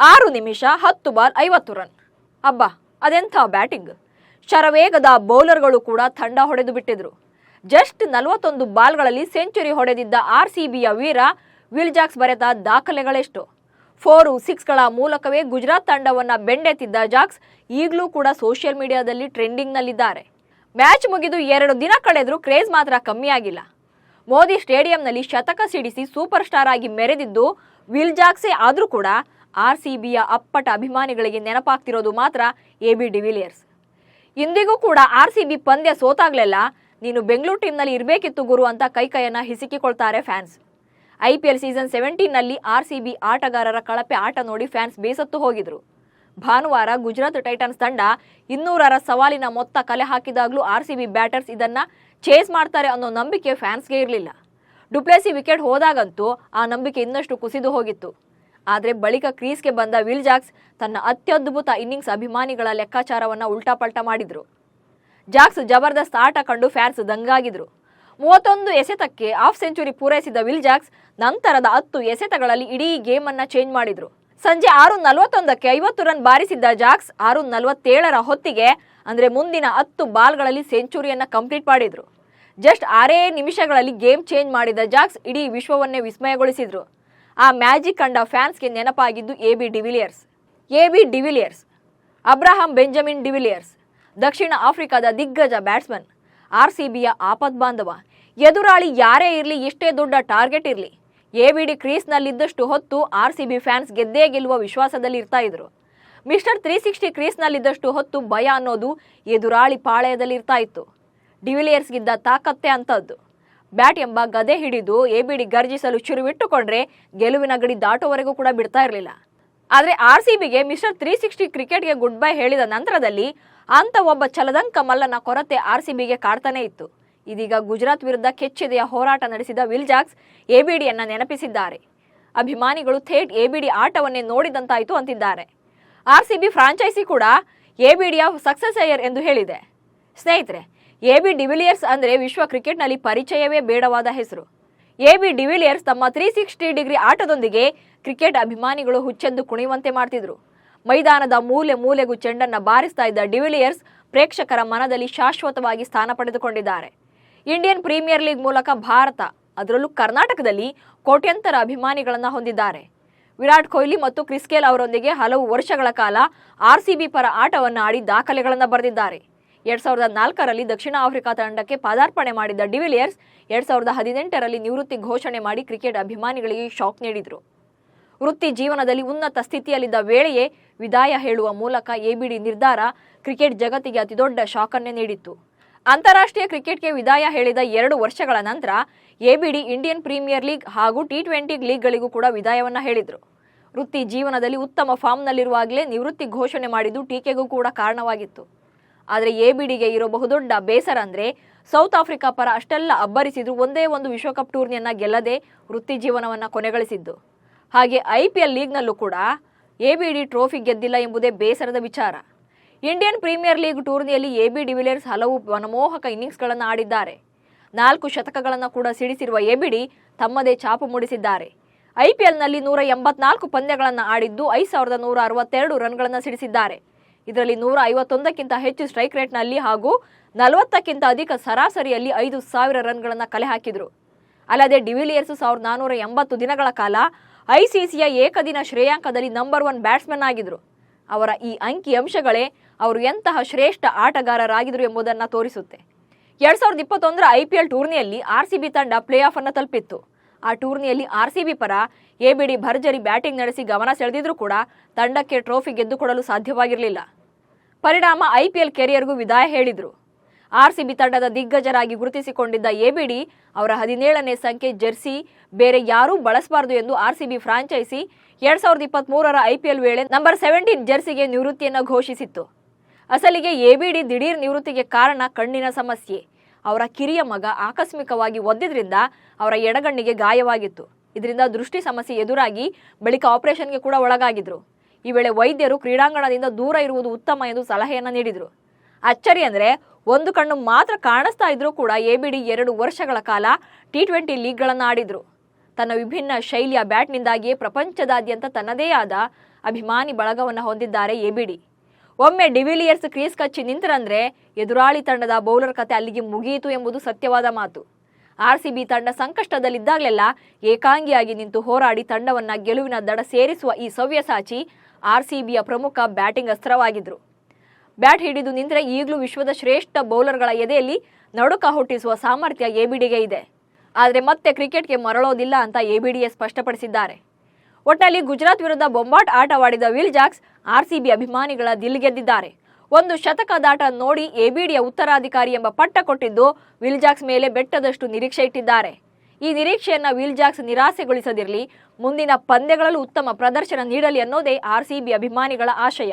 ಆರು ನಿಮಿಷ ಹತ್ತು ಬಾಲ್ ಐವತ್ತು ರನ್. ಅಬ್ಬ, ಅದೆಂಥ ಬ್ಯಾಟಿಂಗ್. ಶರವೇಗದ ಬೌಲರ್ಗಳು ಕೂಡ ತಂಡ ಹೊಡೆದು ಬಿಟ್ಟಿದ್ರು. ಜಸ್ಟ್ ನಲವತ್ತೊಂದು ಬಾಲ್ಗಳಲ್ಲಿ ಸೆಂಚುರಿ ಹೊಡೆದಿದ್ದ ಆರ್ ಸಿ ಬಿಯ ವೀರ ವಿಲ್ ಜಾಕ್ಸ್ ಬರೆದ ದಾಖಲೆಗಳೆಷ್ಟು. ಫೋರು ಸಿಕ್ಸ್ಗಳ ಮೂಲಕವೇ ಗುಜರಾತ್ ತಂಡವನ್ನು ಬೆಂಡೆತ್ತಿದ್ದ ಜಾಕ್ಸ್ ಈಗಲೂ ಕೂಡ ಸೋಷಿಯಲ್ ಮೀಡಿಯಾದಲ್ಲಿ ಟ್ರೆಂಡಿಂಗ್ನಲ್ಲಿದ್ದಾರೆ. ಮ್ಯಾಚ್ ಮುಗಿದು ಎರಡು ದಿನ ಕಳೆದರೂ ಕ್ರೇಜ್ ಮಾತ್ರ ಕಮ್ಮಿಯಾಗಿಲ್ಲ. ಮೋದಿ ಸ್ಟೇಡಿಯಂನಲ್ಲಿ ಶತಕ ಸಿಡಿಸಿ ಸೂಪರ್ ಸ್ಟಾರ್ ಆಗಿ ಮೆರೆದಿದ್ದು ವಿಲ್ ಜಾಕ್ಸೇ ಆದರೂ ಕೂಡ ಆರ್ ಸಿ ಬಿಯ ಅಪ್ಪಟ ಅಭಿಮಾನಿಗಳಿಗೆ ನೆನಪಾಗ್ತಿರೋದು ಮಾತ್ರ ಎ ಬಿ ಡಿವಿಲಿಯರ್ಸ್. ಇಂದಿಗೂ ಕೂಡ ಆರ್ ಸಿ ಬಿ ಪಂದ್ಯ ಸೋತಾಗ್ಲೆಲ್ಲ ನೀನು ಬೆಂಗಳೂರು ಟೀಮ್ನಲ್ಲಿ ಇರಬೇಕಿತ್ತು ಗುರು ಅಂತ ಕೈಕೈಯನ್ನು ಹಿಸಿಕಿಕೊಳ್ತಾರೆ fans. I P L season ಸೆವೆಂಟೀನ್ನಲ್ಲಿ R C B ಆಟಗಾರರ ಕಳಪೆ ಆಟ ನೋಡಿ ಫ್ಯಾನ್ಸ್ ಬೇಸತ್ತು ಹೋಗಿದ್ರು. ಭಾನುವಾರ ಗುಜರಾತ್ ಟೈಟನ್ಸ್ ತಂಡ ಇನ್ನೂರರ ಸವಾಲಿನ ಮೊತ್ತ ಕಲೆ ಹಾಕಿದಾಗಲೂ ಆರ್ ಸಿ ಬಿ ಬ್ಯಾಟರ್ಸ್ ಇದನ್ನು ಚೇಸ್ ಮಾಡ್ತಾರೆ ಅನ್ನೋ ನಂಬಿಕೆ ಫ್ಯಾನ್ಸ್ಗೆ ಇರಲಿಲ್ಲ. ಡುಪ್ಲೆಸಿ ವಿಕೆಟ್ ಹೋದಾಗಂತೂ ಆ ನಂಬಿಕೆ ಇನ್ನಷ್ಟು ಕುಸಿದು ಹೋಗಿತ್ತು. ಆದರೆ ಬಳಿಕ ಕ್ರೀಸ್ಗೆ ಬಂದ ವಿಲ್ ಜಾಕ್ಸ್ ತನ್ನ ಅತ್ಯದ್ಭುತ ಇನ್ನಿಂಗ್ಸ್ ಅಭಿಮಾನಿಗಳ ಲೆಕ್ಕಾಚಾರವನ್ನ ಉಲ್ಟಾಪಲ್ಟಾ ಮಾಡಿದ್ರು. ಜಾಕ್ಸ್ ಜಬರ್ದಸ್ತ್ ಆಟ ಕಂಡು ಫ್ಯಾನ್ಸ್ ದಂಗಾಗಿದ್ರು. ಮೂವತ್ತೊಂದು ಎಸೆತಕ್ಕೆ ಹಾಫ್ ಸೆಂಚುರಿ ಪೂರೈಸಿದ ವಿಲ್ ಜಾಕ್ಸ್ ನಂತರದ ಹತ್ತು ಎಸೆತಗಳಲ್ಲಿ ಇಡೀ ಗೇಮ್ ಅನ್ನ ಚೇಂಜ್ ಮಾಡಿದ್ರು. ಸಂಜೆ ಆರು ನಲವತ್ತೊಂದಕ್ಕೆ ಐವತ್ತು ರನ್ ಬಾರಿಸಿದ್ದ ಜಾಕ್ಸ್ ಆರು ನಲವತ್ತೇಳರ ಹೊತ್ತಿಗೆ ಅಂದ್ರೆ ಮುಂದಿನ ಹತ್ತು ಬಾಲ್ಗಳಲ್ಲಿ ಸೆಂಚುರಿಯನ್ನ ಕಂಪ್ಲೀಟ್ ಮಾಡಿದ್ರು. ಜಸ್ಟ್ ಆರೇ ನಿಮಿಷಗಳಲ್ಲಿ ಗೇಮ್ ಚೇಂಜ್ ಮಾಡಿದ ಜಾಕ್ಸ್ ಇಡೀ ವಿಶ್ವವನ್ನೇ ವಿಸ್ಮಯಗೊಳಿಸಿದ್ರು. ಆ ಮ್ಯಾಜಿಕ್ ಕಂಡ ಫ್ಯಾನ್ಸ್ಗೆ ನೆನಪಾಗಿದ್ದು A B de Villiers. A B de Villiers. Abraham Benjamin de Villiers. ದಕ್ಷಿಣ ಆಫ್ರಿಕಾದ ದಿಗ್ಗಜ ಬ್ಯಾಟ್ಸ್ಮನ್. ಆರ್ ಸಿ ಬಿಯ ಆಪತ್ ಬಾಂಧವ. ಎದುರಾಳಿ ಯಾರೇ ಇರಲಿ ಎಷ್ಟೇ ದೊಡ್ಡ ಟಾರ್ಗೆಟ್ ಇರಲಿ. ಎ ಬಿ ಡಿ ಕ್ರೀಸ್ನಲ್ಲಿದ್ದಷ್ಟು ಹೊತ್ತು ಆರ್ ಸಿ ಬಿ ಫ್ಯಾನ್ಸ್ ಗೆದ್ದೇ ಗೆಲ್ಲುವ ವಿಶ್ವಾಸದಲ್ಲಿ ಇರ್ತಾ ಇದ್ರು. ಮಿಸ್ಟರ್ ತ್ರೀ ಸಿಕ್ಸ್ಟಿ ಕ್ರೀಸ್ನಲ್ಲಿದ್ದಷ್ಟು ಹೊತ್ತು ಭಯ ಅನ್ನೋದು ಎದುರಾಳಿ ಪಾಳೆಯದಲ್ಲಿ ಇರ್ತಾ ಇತ್ತು. ಡಿವಿಲಿಯರ್ಸ್ಗಿದ್ದ ತಾಕತ್ತೆ ಅಂಥದ್ದು ಬ್ಯಾಟ್ ಎಂಬ ಗದೆ ಹಿಡಿದು ಎ ಬಿ ಡಿ ಗರ್ಜಿಸಲು ಚುರುವಿಟ್ಟುಕೊಂಡ್ರೆ ಗೆಲುವಿನ ಗಡಿ ದಾಟುವವರೆಗೂ ಕೂಡ ಬಿಡ್ತಾ ಇರಲಿಲ್ಲ. ಆದರೆ ಆರ್ ಸಿ ಬಿಗೆ ಮಿಸ್ಟರ್ ತ್ರೀ ಸಿಕ್ಸ್ಟಿ ಕ್ರಿಕೆಟ್ಗೆ ಗುಡ್ ಬೈ ಹೇಳಿದ ನಂತರದಲ್ಲಿ ಅಂತ ಒಬ್ಬ ಚಲದಂಕ ಮಲ್ಲನ ಕೊರತೆ ಆರ್ ಸಿ ಬಿಗೆ ಕಾಡ್ತಾನೆ ಇತ್ತು. ಇದೀಗ ಗುಜರಾತ್ ವಿರುದ್ಧ ಕೆಚ್ಚೆದೆಯ ಹೋರಾಟ ನಡೆಸಿದ ವಿಲ್ ಜಾಕ್ಸ್ ಎಬಿಡಿಯನ್ನ ನೆನಪಿಸಿದ್ದಾರೆ. ಅಭಿಮಾನಿಗಳು ಥೇಟ್ ಎಬಿಡಿ ಆಟವನ್ನೇ ನೋಡಿದಂತಾಯಿತು ಅಂತಿದ್ದಾರೆ. ಆರ್ ಸಿ ಬಿ ಫ್ರಾಂಚೈಸಿ ಕೂಡ ಎಬಿಡಿಯ ಅಯ್ಯರ್ ಎಂದು ಹೇಳಿದೆ. ಸ್ನೇಹಿತರೆ ಎ ಬಿ ಡಿವಿಲಿಯರ್ಸ್ ಅಂದರೆ ವಿಶ್ವ ಕ್ರಿಕೆಟ್ನಲ್ಲಿ ಪರಿಚಯವೇ ಬೇಡವಾದ ಹೆಸರು. ಎ ಬಿ ಡಿವಿಲಿಯರ್ಸ್ ತಮ್ಮ ತ್ರೀ ಸಿಕ್ಸ್ಟಿ ಡಿಗ್ರಿ ಆಟದೊಂದಿಗೆ ಕ್ರಿಕೆಟ್ ಅಭಿಮಾನಿಗಳು ಹುಚ್ಚೆಂದು ಕುಣಿಯುವಂತೆ ಮಾಡ್ತಿದ್ರು. ಮೈದಾನದ ಮೂಲೆ ಮೂಲೆಗೂ ಚೆಂಡನ್ನು ಬಾರಿಸ್ತಾ ಇದ್ದ ಡಿವಿಲಿಯರ್ಸ್ ಪ್ರೇಕ್ಷಕರ ಮನದಲ್ಲಿ ಶಾಶ್ವತವಾಗಿ ಸ್ಥಾನ ಪಡೆದುಕೊಂಡಿದ್ದಾರೆ. ಇಂಡಿಯನ್ ಪ್ರೀಮಿಯರ್ ಲೀಗ್ ಮೂಲಕ ಭಾರತ, ಅದರಲ್ಲೂ ಕರ್ನಾಟಕದಲ್ಲಿ ಕೋಟ್ಯಂತರ ಅಭಿಮಾನಿಗಳನ್ನು ಹೊಂದಿದ್ದಾರೆ. ವಿರಾಟ್ ಕೊಹ್ಲಿ ಮತ್ತು ಕ್ರಿಸ್ಕೇಲ್ ಅವರೊಂದಿಗೆ ಹಲವು ವರ್ಷಗಳ ಕಾಲ ಆರ್ಸಿಬಿ ಪರ ಆಟವನ್ನು ಆಡಿ ದಾಖಲೆಗಳನ್ನು ಬರೆದಿದ್ದಾರೆ. ಎರಡ್ ಸಾವಿರದ ನಾಲ್ಕರಲ್ಲಿ ದಕ್ಷಿಣ ಆಫ್ರಿಕಾ ತಂಡಕ್ಕೆ ಪಾದಾರ್ಪಣೆ ಮಾಡಿದ್ದ ಡಿವಿಲಿಯರ್ಸ್ ಎರಡ್ ಸಾವಿರದ ಹದಿನೆಂಟರಲ್ಲಿ ನಿವೃತ್ತಿ ಘೋಷಣೆ ಮಾಡಿ ಕ್ರಿಕೆಟ್ ಅಭಿಮಾನಿಗಳಿಗೆ ಶಾಕ್ ನೀಡಿದರು. ವೃತ್ತಿ ಜೀವನದಲ್ಲಿ ಉನ್ನತ ಸ್ಥಿತಿಯಲ್ಲಿದ್ದ ವೇಳೆಯೇ ವಿದಾಯ ಹೇಳುವ ಮೂಲಕ ಎಬಿಡಿ ನಿರ್ಧಾರ ಕ್ರಿಕೆಟ್ ಜಗತ್ತಿಗೆ ಅತಿದೊಡ್ಡ ಶಾಕನ್ನೇ ನೀಡಿತ್ತು. ಅಂತಾರಾಷ್ಟ್ರೀಯ ಕ್ರಿಕೆಟ್ಗೆ ವಿದಾಯ ಹೇಳಿದ ಎರಡು ವರ್ಷಗಳ ನಂತರ ಎಬಿಡಿ ಇಂಡಿಯನ್ ಪ್ರೀಮಿಯರ್ ಲೀಗ್ ಹಾಗೂ ಟಿ ಟ್ವೆಂಟಿ ಲೀಗ್ಗಳಿಗೂ ಕೂಡ ವಿದಾಯವನ್ನು ಹೇಳಿದರು. ವೃತ್ತಿ ಜೀವನದಲ್ಲಿ ಉತ್ತಮ ಫಾರ್ಮ್ನಲ್ಲಿರುವಾಗಲೇ ನಿವೃತ್ತಿ ಘೋಷಣೆ ಮಾಡಿದ್ದು ಟೀಕೆಗೂ ಕೂಡ ಕಾರಣವಾಗಿತ್ತು. ಆದರೆ ಎಬಿಡಿಗೆ ಇರೋ ಬಹುದೊಡ್ಡ ಬೇಸರ ಅಂದರೆ ಸೌತ್ ಆಫ್ರಿಕಾ ಪರ ಅಷ್ಟೆಲ್ಲ ಅಬ್ಬರಿಸಿದ್ರು ಒಂದೇ ಒಂದು ವಿಶ್ವಕಪ್ ಟೂರ್ನಿಯನ್ನ ಗೆಲ್ಲದೆ ವೃತ್ತಿ ಜೀವನವನ್ನ ಕೊನೆಗಳಿಸಿದ್ದು. ಹಾಗೆ ಐ ಪಿ ಎಲ್ ಲೀಗ್ನಲ್ಲೂ ಕೂಡ ಎಬಿಡಿ ಟ್ರೋಫಿ ಗೆದ್ದಿಲ್ಲ ಎಂಬುದೇ ಬೇಸರದ ವಿಚಾರ. ಇಂಡಿಯನ್ ಪ್ರೀಮಿಯರ್ ಲೀಗ್ ಟೂರ್ನಿಯಲ್ಲಿ ಎಬಿ ಡಿವಿಲಿಯರ್ಸ್ ಹಲವು ಮನಮೋಹಕ ಇನ್ನಿಂಗ್ಸ್ಗಳನ್ನು ಆಡಿದ್ದಾರೆ. ನಾಲ್ಕು ಶತಕಗಳನ್ನು ಕೂಡ ಸಿಡಿಸಿರುವ ಎಬಿಡಿ ತಮ್ಮದೇ ಛಾಪು ಮೂಡಿಸಿದ್ದಾರೆ. ಐಪಿಎಲ್ನಲ್ಲಿ ನೂರ ಎಂಬತ್ನಾಲ್ಕು ಪಂದ್ಯಗಳನ್ನು ಆಡಿದ್ದು ಐದು ಸಾವಿರದ ನೂರ ಅರವತ್ತೆರಡು ರನ್ಗಳನ್ನು ಸಿಡಿಸಿದ್ದಾರೆ. ಇದರಲ್ಲಿ ನೂರ ಐವತ್ತೊಂದಕ್ಕಿಂತ ಹೆಚ್ಚು ಸ್ಟ್ರೈಕ್ ರೇಟ್ನಲ್ಲಿ ಹಾಗೂ ನಲವತ್ತಕ್ಕಿಂತ ಅಧಿಕ ಸರಾಸರಿಯಲ್ಲಿ ಐದು ಸಾವಿರ ರನ್ಗಳನ್ನು ಕಲೆ ಹಾಕಿದರು. ಅಲ್ಲದೆ ಡಿವಿಲಿಯರ್ಸ್ ಸಾವಿರದ ನಾನ್ನೂರ ಎಂಬತ್ತು ದಿನಗಳ ಕಾಲ ಐಸಿಸಿಯ ಏಕದಿನ ಶ್ರೇಯಾಂಕದಲ್ಲಿ ನಂಬರ್ ಒನ್ ಬ್ಯಾಟ್ಸ್ಮನ್ ಆಗಿದ್ರು. ಅವರ ಈ ಅಂಕಿ ಅಂಶಗಳೇ ಅವರು ಎಂತಹ ಶ್ರೇಷ್ಠ ಆಟಗಾರರಾಗಿದ್ರು ಎಂಬುದನ್ನು ತೋರಿಸುತ್ತೆ. ಎರಡ್ ಸಾವಿರದ ಇಪ್ಪತ್ತೊಂದರ ಐ ಪಿ ಎಲ್ ಟೂರ್ನಿಯಲ್ಲಿ ಆರ್ ಸಿ ಬಿ ತಂಡ ಪ್ಲೇ ಆಫ್ ಅನ್ನು ತಲುಪಿತ್ತು. ಆ ಟೂರ್ನಿಯಲ್ಲಿ ಆರ್ ಸಿ ಬಿ ಪರ ಎಬಿಡಿ ಭರ್ಜರಿ ಬ್ಯಾಟಿಂಗ್ ನಡೆಸಿ ಗಮನ ಸೆಳೆದಿದ್ರೂ ಕೂಡ ತಂಡಕ್ಕೆ ಟ್ರೋಫಿ ಗೆದ್ದುಕೊಡಲು ಸಾಧ್ಯವಾಗಿರಲಿಲ್ಲ. ಪರಿಣಾಮ ಐಪಿಎಲ್ ಕೆರಿಯರ್ಗೂ ವಿದಾಯ ಹೇಳಿದರು. ಆರ್ಸಿಬಿ ತಂಡದ ದಿಗ್ಗಜರಾಗಿ ಗುರುತಿಸಿಕೊಂಡಿದ್ದ ಎಬಿಡಿ ಅವರ ಹದಿನೇಳನೇ ಸಂಖ್ಯೆ ಜೆರ್ಸಿ, ಬೇರೆ ಯಾರೂ ಬಳಸಬಾರದು ಎಂದು ಆರ್ಸಿಬಿ ಫ್ರಾಂಚೈಸಿ ಎರಡ್ ಸಾವಿರದ ಇಪ್ಪತ್ತ್ ಮೂರರ ಐಪಿಎಲ್ ವೇಳೆ ನಂಬರ್ ಸೆವೆಂಟೀನ್ ಜೆರ್ಸಿಗೆ ನಿವೃತ್ತಿಯನ್ನು ಘೋಷಿಸಿತ್ತು. ಅಸಲಿಗೆ ಎಬಿಡಿ ದಿಢೀರ್ ನಿವೃತ್ತಿಗೆ ಕಾರಣ ಕಣ್ಣಿನ ಸಮಸ್ಯೆ. ಅವರ ಕಿರಿಯ ಮಗ ಆಕಸ್ಮಿಕವಾಗಿ ಒದ್ದಿದ್ರಿಂದ ಅವರ ಎಡಗಣ್ಣಿಗೆ ಗಾಯವಾಗಿತ್ತು. ಇದರಿಂದ ದೃಷ್ಟಿ ಸಮಸ್ಯೆ ಎದುರಾಗಿ ಬಳಿಕ ಆಪರೇಷನ್ಗೆ ಕೂಡ ಒಳಗಾಗಿದ್ರು. ಈ ವೇಳೆ ವೈದ್ಯರು ಕ್ರೀಡಾಂಗಣದಿಂದ ದೂರ ಇರುವುದು ಉತ್ತಮ ಎಂದು ಸಲಹೆಯನ್ನು ನೀಡಿದರು. ಅಚ್ಚರಿ ಅಂದರೆ ಒಂದು ಕಣ್ಣು ಮಾತ್ರ ಕಾಣಿಸ್ತಾ ಇದ್ರೂ ಕೂಡ ಎಬಿಡಿ ಎರಡು ವರ್ಷಗಳ ಕಾಲ ಟಿ ಟ್ವೆಂಟಿ ಲೀಗ್ಗಳನ್ನು ಆಡಿದರು. ತನ್ನ ವಿಭಿನ್ನ ಶೈಲಿಯ ಬ್ಯಾಟ್ನಿಂದಾಗಿಯೇ ಪ್ರಪಂಚದಾದ್ಯಂತ ತನ್ನದೇ ಆದ ಅಭಿಮಾನಿ ಬಳಗವನ್ನು ಹೊಂದಿದ್ದಾರೆ ಎಬಿಡಿ ಒಮ್ಮೆ ಡಿವಿಲಿಯರ್ಸ್ ಕ್ರೀಸ್ ಕಚ್ಚಿ ನಿಂತರಂದ್ರೆ ಎದುರಾಳಿ ತಂಡದ ಬೌಲರ್ ಕತೆ ಅಲ್ಲಿಗೆ ಮುಗಿಯಿತು ಎಂಬುದು ಸತ್ಯವಾದ ಮಾತು. ಆರ್ಸಿಬಿ ತಂಡ ಸಂಕಷ್ಟದಲ್ಲಿದ್ದಾಗಲೆಲ್ಲ ಏಕಾಂಗಿಯಾಗಿ ನಿಂತು ಹೋರಾಡಿ ತಂಡವನ್ನು ಗೆಲುವಿನ ದಡ ಸೇರಿಸುವ ಈ ಸವ್ಯಸಾಚಿ ಆರ್ಸಿಬಿಯ ಪ್ರಮುಖ ಬ್ಯಾಟಿಂಗ್ ಅಸ್ತ್ರವಾಗಿದ್ರು. ಬ್ಯಾಟ್ ಹಿಡಿದು ನಿಂತರೆ ಈಗಲೂ ವಿಶ್ವದ ಶ್ರೇಷ್ಠ ಬೌಲರ್ಗಳ ಎದೆಯಲ್ಲಿ ನಡುಕ ಹುಟ್ಟಿಸುವ ಸಾಮರ್ಥ್ಯ ಎಬಿಡಿಗೆ ಇದೆ. ಆದರೆ ಮತ್ತೆ ಕ್ರಿಕೆಟ್ಗೆ ಮರಳೋದಿಲ್ಲ ಅಂತ ಎಬಿಡಿಎ ಸ್ಪಷ್ಟಪಡಿಸಿದ್ದಾರೆ. ಒಟ್ಟಲ್ಲಿ ಗುಜರಾತ್ ವಿರುದ್ಧ ಬೊಂಬಾಟ್ ಆಟವಾಡಿದ ವಿಲ್ ಜಾಕ್ಸ್ ಆರ್ಸಿಬಿ ಅಭಿಮಾನಿಗಳ ದಿಲ್ ಗೆದ್ದಿದ್ದಾರೆ ಒಂದು ಶತಕದಾಟ ನೋಡಿ ಎಬಿಡಿಯ ಉತ್ತರಾಧಿಕಾರಿ ಎಂಬ ಪಟ್ಟ ಕೊಟ್ಟಿದ್ದು ವಿಲ್ ಜಾಕ್ಸ್ ಮೇಲೆ ಬೆಟ್ಟದಷ್ಟು ನಿರೀಕ್ಷೆ ಇಟ್ಟಿದ್ದಾರೆ. ಈ ನಿರೀಕ್ಷೆಯನ್ನ ವಿಲ್ ಜಾಕ್ಸ್ ನಿರಾಸೆಗೊಳಿಸದಿರಲಿ. ಮುಂದಿನ ಪಂದ್ಯಗಳಲ್ಲೂ ಉತ್ತಮ ಪ್ರದರ್ಶನ ನೀಡಲಿ ಅನ್ನೋದೇ ಆರ್ಸಿಬಿ ಅಭಿಮಾನಿಗಳ ಆಶಯ.